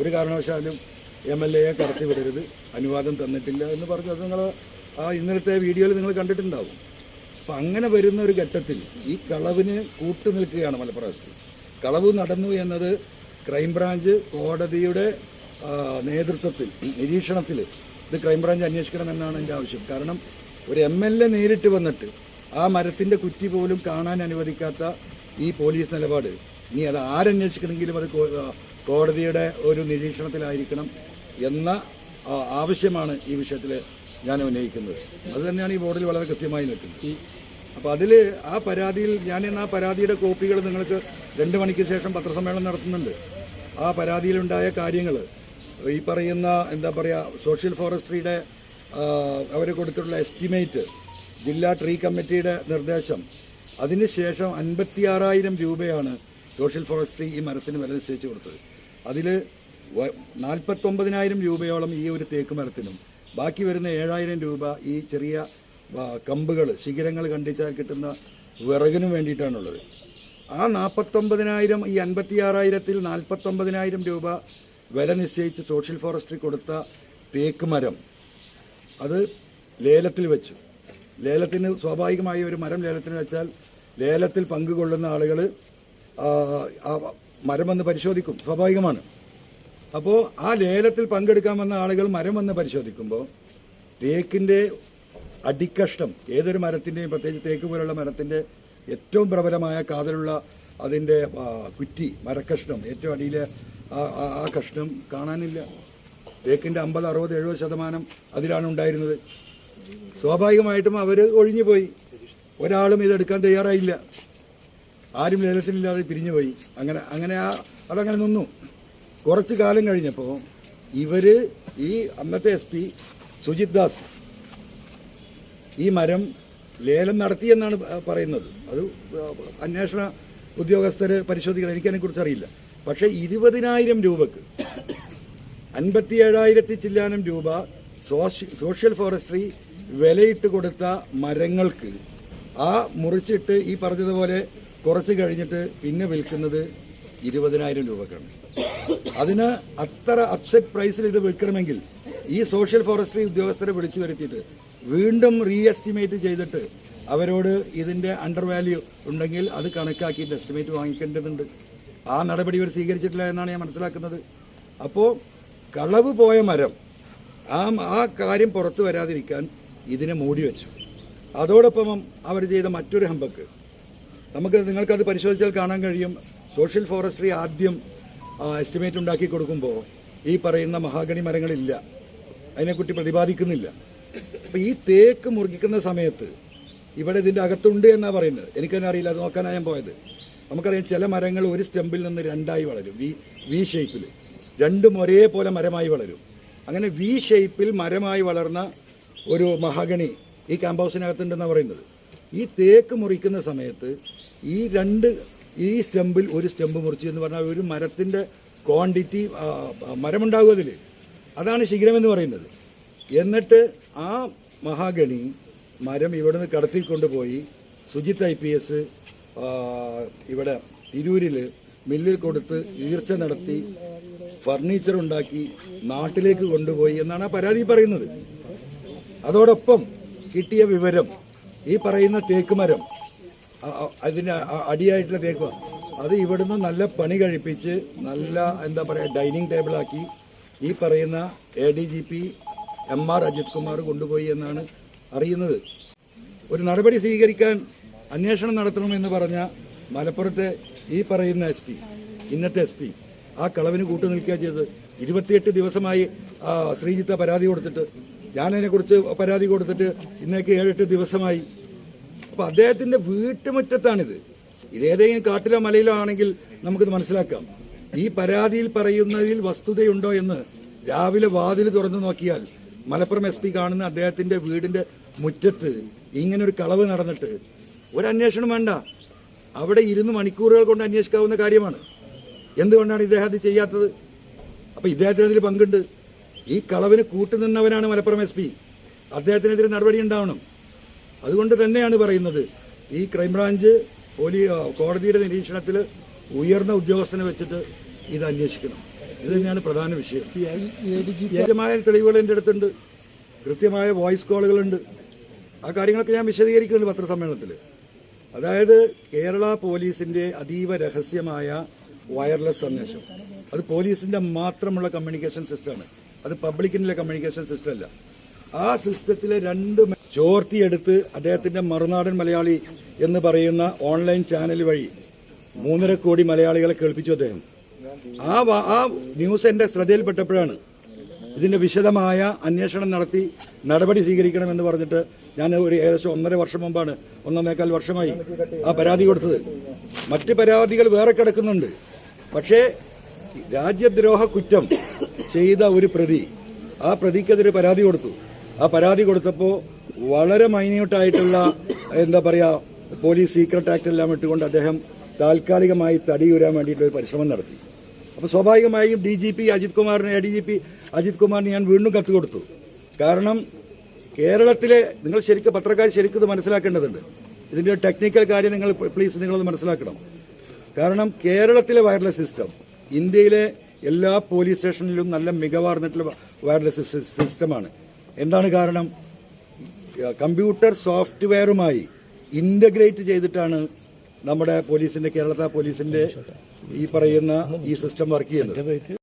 ഒരു കാരണവശാലും M L എയെ കടത്തിവിടരുത് അനുവാദം തന്നിട്ടില്ല എന്ന് പറഞ്ഞു അത് നിങ്ങൾ ആ ഇന്നലത്തെ വീഡിയോയിൽ നിങ്ങൾ കണ്ടിട്ടുണ്ടാവും. അപ്പം അങ്ങനെ വരുന്ന ഒരു ഘട്ടത്തിൽ ഈ കളവിന് കൂട്ടു നിൽക്കുകയാണ് മലപ്പുറം കളവ് നടന്നു എന്നത് ക്രൈംബ്രാഞ്ച് കോടതിയുടെ നേതൃത്വത്തിൽ നിരീക്ഷണത്തിൽ ഇത് ക്രൈംബ്രാഞ്ച് അന്വേഷിക്കണമെന്നാണ് എന്റെ ആവശ്യം. കാരണം ഒരു എം എൽ എ നേരിട്ട് വന്നിട്ട് ആ മരത്തിന്റെ കുറ്റി പോലും കാണാൻ അനുവദിക്കാത്ത ഈ പോലീസ് നിലപാട് ഇനി അത് ആരന്വേഷിക്കണമെങ്കിലും അത് കോടതിയുടെ ഒരു നിരീക്ഷണത്തിലായിരിക്കണം എന്ന ആവശ്യമാണ് ഈ വിഷയത്തിൽ ഞാൻ ഉന്നയിക്കുന്നത്. അത് തന്നെയാണ് ഈ ബോർഡിൽ വളരെ കൃത്യമായി നിൽക്കുന്നത്. അപ്പോൾ അതിൽ ആ പരാതിയിൽ ഞാൻ ഇന്ന് ആ പരാതിയുടെ കോപ്പികൾ നിങ്ങൾക്ക് രണ്ട് മണിക്ക് ശേഷം പത്രസമ്മേളനം നടത്തുന്നുണ്ട്. ആ പരാതിയിലുണ്ടായ കാര്യങ്ങൾ ഈ പറയുന്ന എന്താ പറയുക സോഷ്യൽ ഫോറസ്ട്രിയുടെ അവർ കൊടുത്തിട്ടുള്ള എസ്റ്റിമേറ്റ് ജില്ലാ ട്രീ കമ്മിറ്റിയുടെ നിർദ്ദേശം അതിനുശേഷം അൻപത്തിയാറായിരം രൂപയാണ് സോഷ്യൽ ഫോറസ്ട്രി ഈ മരത്തിന് വില നിശ്ചയിച്ച് കൊടുത്തത്. അതിൽ നാൽപ്പത്തൊമ്പതിനായിരം രൂപയോളം ഈ ഒരു തേക്ക് മരത്തിനും ബാക്കി വരുന്ന ഏഴായിരം രൂപ ഈ ചെറിയ കമ്പുകൾ ശിഖരങ്ങൾ കണ്ടിച്ചാൽ കിട്ടുന്ന വിറകിനും വേണ്ടിയിട്ടാണുള്ളത്. ആ നാൽപ്പത്തൊമ്പതിനായിരം ഈ അൻപത്തിയാറായിരത്തിൽ നാൽപ്പത്തൊമ്പതിനായിരം രൂപ വില നിശ്ചയിച്ച് സോഷ്യൽ ഫോറസ്ട്രി കൊടുത്ത തേക്ക് മരം അത് ലേലത്തിൽ വെച്ചു. ലേലത്തിന് സ്വാഭാവികമായി ഒരു മരം ലേലത്തിന് വെച്ചാൽ ലേലത്തിൽ പങ്കുകൊള്ളുന്ന ആളുകൾ മരം വന്ന് പരിശോധിക്കും. സ്വാഭാവികമാണ്. അപ്പോൾ ആ ലേലത്തിൽ പങ്കെടുക്കാൻ വന്ന ആളുകൾ മരം വന്ന് പരിശോധിക്കുമ്പോൾ തേക്കിന്റെ അടിക്കഷ്ടം ഏതൊരു മരത്തിന്റെയും പ്രത്യേകിച്ച് തേക്ക് പോലുള്ള മരത്തിന്റെ ഏറ്റവും പ്രബലമായ കാതലുള്ള അതിന്റെ കുറ്റി മരക്കഷ്ണം ഏറ്റവും അടിയിലെ ആ കഷ്ണം കാണാനില്ല. തേക്കിന്റെ അമ്പത് അറുപത് എഴുപത് ശതമാനം അതിലാണ് ഉണ്ടായിരുന്നത്. സ്വാഭാവികമായിട്ടും അവർ ഒഴിഞ്ഞു പോയി ഒരാളും ഇതെടുക്കാൻ തയ്യാറായില്ല. ആരും ലേലത്തിനില്ലാതെ പിരിഞ്ഞുപോയി അങ്ങനെ അങ്ങനെ ആ അതങ്ങനെ നിന്നു. കുറച്ച് കാലം കഴിഞ്ഞപ്പോൾ ഇവർ ഈ അന്നത്തെ എസ് പി സുജിത് ദാസ് ഈ മരം ലേലം നടത്തിയെന്നാണ് പറയുന്നത്. അത് അന്വേഷണ ഉദ്യോഗസ്ഥർ പരിശോധിക്കണം. എനിക്കതിനെക്കുറിച്ച് അറിയില്ല. പക്ഷേ ഇരുപതിനായിരം രൂപക്ക് അൻപത്തി ഏഴായിരത്തി ചില്ലാനം രൂപ സോഷ്യ- സോഷ്യൽ ഫോറസ്ട്രി വിലയിട്ട് കൊടുത്ത മരങ്ങൾക്ക് ആ മുറിച്ചിട്ട് ഈ പറഞ്ഞതുപോലെ കുറച്ച് കഴിഞ്ഞിട്ട് പിന്നെ വിൽക്കുന്നത് ഇരുപതിനായിരം രൂപക്കാണ്. അതിന് അത്ര അപ്സെറ്റ് പ്രൈസിൽ ഇത് വിൽക്കണമെങ്കിൽ ഈ സോഷ്യൽ ഫോറസ്ട്രി ഉദ്യോഗസ്ഥരെ വിളിച്ചു വരുത്തിയിട്ട് വീണ്ടും റീ എസ്റ്റിമേറ്റ് ചെയ്തിട്ട് അവരോട് ഇതിന്റെ അണ്ടർ വാല്യൂ ഉണ്ടെങ്കിൽ അത് കണക്കാക്കിയിട്ട് എസ്റ്റിമേറ്റ് വാങ്ങിക്കേണ്ടതുണ്ട്. ആ നടപടി ഇവർ സ്വീകരിച്ചിട്ടില്ല എന്നാണ് ഞാൻ മനസ്സിലാക്കുന്നത്. അപ്പോൾ കളവ് പോയ മരം ആ ആ കാര്യം പുറത്തു വരാതിരിക്കാൻ ഇതിനെ മൂടി വെച്ചു. അതോടൊപ്പം അവർ ചെയ്ത മറ്റൊരു ഹമ്പക്ക് നമുക്ക് നിങ്ങൾക്കത് പരിശോധിച്ചാൽ കാണാൻ കഴിയും. സോഷ്യൽ ഫോറസ്ട്രി ആദ്യം എസ്റ്റിമേറ്റ് ഉണ്ടാക്കി കൊടുക്കുമ്പോൾ ഈ പറയുന്ന മഹാഗണി മരങ്ങളില്ല. അതിനെക്കുറിച്ച് പ്രതിപാദിക്കുന്നില്ല. അപ്പോൾ ഈ തേക്ക് മുറിക്കുന്ന സമയത്ത് ഇവിടെ ഇതിന്റെ അകത്തുണ്ട് എന്നാണ് പറയുന്നത്. എനിക്കതിനെ അറിയില്ല അത് നോക്കാനാണ് ഞാൻ പോയത്. നമുക്കറിയാം ചില മരങ്ങൾ ഒരു സ്റ്റെമ്പിൽ നിന്ന് രണ്ടായി വളരും. വി വി ഷേപ്പിൽ രണ്ടും ഒരേപോലെ മരമായി വളരും. അങ്ങനെ വി ഷേപ്പിൽ മരമായി വളർന്ന ഒരു മഹാഗണി ഈ ക്യാമ്പ് ഹൗസിനകത്തുണ്ടെന്നാണ് പറയുന്നത്. ഈ തേക്ക് മുറിക്കുന്ന സമയത്ത് ഈ രണ്ട് ഈ സ്റ്റെമ്പിൽ ഒരു സ്റ്റെമ്പ് മുറിച്ചു എന്ന് പറഞ്ഞാൽ ഒരു മരത്തിന്റെ ക്വാണ്ടിറ്റി മരമുണ്ടാകും അതിൽ. അതാണ് ശിഖരമെന്ന് പറയുന്നത്. എന്നിട്ട് ആ മഹാഗണി മരം ഇവിടുന്ന് കടത്തിക്കൊണ്ടുപോയി സുജിത്ത് ഐ പി എസ് ഇവിടെ തിരൂരിൽ മില്ലിൽ കൊടുത്ത് ഈർച്ച നടത്തി ഫർണിച്ചർ ഉണ്ടാക്കി നാട്ടിലേക്ക് കൊണ്ടുപോയി എന്നാണ് ആ പരാതി പറയുന്നത്. അതോടൊപ്പം കിട്ടിയ വിവരം ഈ പറയുന്ന തേക്ക് മരം അതിന് അടിയായിട്ടുള്ള തേക്ക് അത് ഇവിടുന്ന് നല്ല പണി കഴിപ്പിച്ച് നല്ല എന്താ പറയുക ഡൈനിങ് ടേബിളാക്കി ഈ പറയുന്ന A D G P M R Ajith Kumar കൊണ്ടുപോയി എന്നാണ് അറിയുന്നത്. ഒരു നടപടി സ്വീകരിക്കാൻ അന്വേഷണം നടത്തണമെന്ന് പറഞ്ഞ മലപ്പുറത്തെ ഈ പറയുന്ന എസ് പി ഇന്നത്തെ എസ് പി ആ കളവിന് കൂട്ടു നിൽക്കുക ചെയ്തത്. ഇരുപത്തിയെട്ട് ദിവസമായി ശ്രീജിത്ത പരാതി കൊടുത്തിട്ട് ഞാനതിനെക്കുറിച്ച് പരാതി കൊടുത്തിട്ട് ഇന്നേക്ക് ഏഴെട്ട് ദിവസമായി. അപ്പോൾ അദ്ദേഹത്തിന്റെ വീട്ടുമുറ്റത്താണിത്. ഇതേതെങ്കിലും കാട്ടിലോ മലയിലോ ആണെങ്കിൽ നമുക്കിത് മനസ്സിലാക്കാം. ഈ പരാതിയിൽ പറയുന്നതിൽ വസ്തുതയുണ്ടോ എന്ന് രാവിലെ വാതിൽ തുറന്നു നോക്കിയാൽ മലപ്പുറം എസ് പി കാണുന്ന അദ്ദേഹത്തിന്റെ വീടിന്റെ മുറ്റത്ത് ഇങ്ങനെ ഒരു കളവ് നടന്നിട്ട് ഒരു അന്വേഷണം വേണ്ട. അവിടെ ഇരുന്ന് മണിക്കൂറുകൾ കൊണ്ട് അന്വേഷിക്കാവുന്ന കാര്യമാണ്. എന്തുകൊണ്ടാണ് ഇദ്ദേഹം അത് ചെയ്യാത്തത്? അപ്പോൾ ഇദ്ദേഹത്തിന് അതിൽ പങ്കുണ്ട്. ഈ കളവിന് കൂട്ടുനിന്നവനാണ് മലപ്പുറം എസ് പി. അദ്ദേഹത്തിനെതിരെ നടപടി ഉണ്ടാവണം. അതുകൊണ്ട് തന്നെയാണ് പറയുന്നത്. ഈ ക്രൈംബ്രാഞ്ച് പോലീ കോടതിയുടെ നിരീക്ഷണത്തിൽ ഉയർന്ന ഉദ്യോഗസ്ഥനെ വെച്ചിട്ട് ഇത് അന്വേഷിക്കണം. ഇത് തന്നെയാണ് പ്രധാന വിഷയം. കൃത്യമായ തെളിവുകൾ എന്റെ അടുത്തുണ്ട്. കൃത്യമായ വോയിസ് കോളുകളുണ്ട്. ആ കാര്യങ്ങളൊക്കെ ഞാൻ വിശദീകരിക്കുന്നുണ്ട് പത്രസമ്മേളനത്തിൽ. അതായത് കേരള പോലീസിന്റെ അതീവ രഹസ്യമായ വയർലെസ് സന്ദേശം അത് പോലീസിന്റെ മാത്രമുള്ള കമ്മ്യൂണിക്കേഷൻ സിസ്റ്റമാണ്. അത് പബ്ലിക്കിന്റെ കമ്മ്യൂണിക്കേഷൻ സിസ്റ്റം അല്ല. ആ സിസ്റ്റത്തിലെ രണ്ട് ചോർത്തിയെടുത്ത് അദ്ദേഹത്തിന്റെ മറുനാടൻ മലയാളി എന്ന് പറയുന്ന ഓൺലൈൻ ചാനൽ വഴി മൂന്നര കോടി മലയാളികളെ കേൾപ്പിച്ചു അദ്ദേഹം. ആ ആ ന്യൂസ് എന്റെ ശ്രദ്ധയിൽപ്പെട്ടപ്പോഴാണ് ഇതിന്റെ വിശദമായ അന്വേഷണം നടത്തി നടപടി സ്വീകരിക്കണമെന്ന് പറഞ്ഞിട്ട് ഞാൻ ഒരു ഏകദേശം ഒന്നര വർഷം മുമ്പാണ് ഒന്നേക്കാൽ വർഷമായി ആ പരാതി കൊടുത്തത്. മറ്റ് പരാതികൾ വേറെ കിടക്കുന്നുണ്ട്. പക്ഷേ രാജ്യദ്രോഹ കുറ്റം ചെയ്ത ഒരു പ്രതി ആ പ്രതിക്കെതിരെ പരാതി കൊടുത്തു. ആ പരാതി കൊടുത്തപ്പോൾ വളരെ മൈന്യൂട്ടായിട്ടുള്ള എന്താ പറയുക പോലീസ് സീക്രട്ട് ആക്ട് എല്ലാം ഇട്ടുകൊണ്ട് അദ്ദേഹം താൽക്കാലികമായി തടിയുരാൻ വേണ്ടിയിട്ടൊരു പരിശ്രമം നടത്തി. അപ്പോൾ സ്വാഭാവികമായും ഡി ജി പി അജിത് കുമാറിന് A D G P Ajith കുമാറിന് ഞാൻ വീണ്ടും കത്ത് കൊടുത്തു. കാരണം കേരളത്തിലെ നിങ്ങൾ ശരിക്കും പത്രക്കാർ ശരിക്കും ഇത് മനസ്സിലാക്കേണ്ടതുണ്ട്. ഇതിന്റെ ടെക്നിക്കൽ കാര്യം നിങ്ങൾ പ്ലീസ് നിങ്ങളത് മനസ്സിലാക്കണം. കാരണം കേരളത്തിലെ വയർലെസ് സിസ്റ്റം ഇന്ത്യയിലെ എല്ലാ പോലീസ് സ്റ്റേഷനിലും നല്ല മികവാർന്നിട്ടുള്ള വയർലെസ് സിസ്റ്റമാണ് എന്താണ് കാരണം? കമ്പ്യൂട്ടർ സോഫ്റ്റ്വെയറുമായി ഇന്റഗ്രേറ്റ് ചെയ്തിട്ടാണ് നമ്മുടെ പോലീസിന്റെ കേരളത്തെ പോലീസിന്റെ ഈ പറയുന്ന ഈ സിസ്റ്റം വർക്ക് ചെയ്യുന്നത്.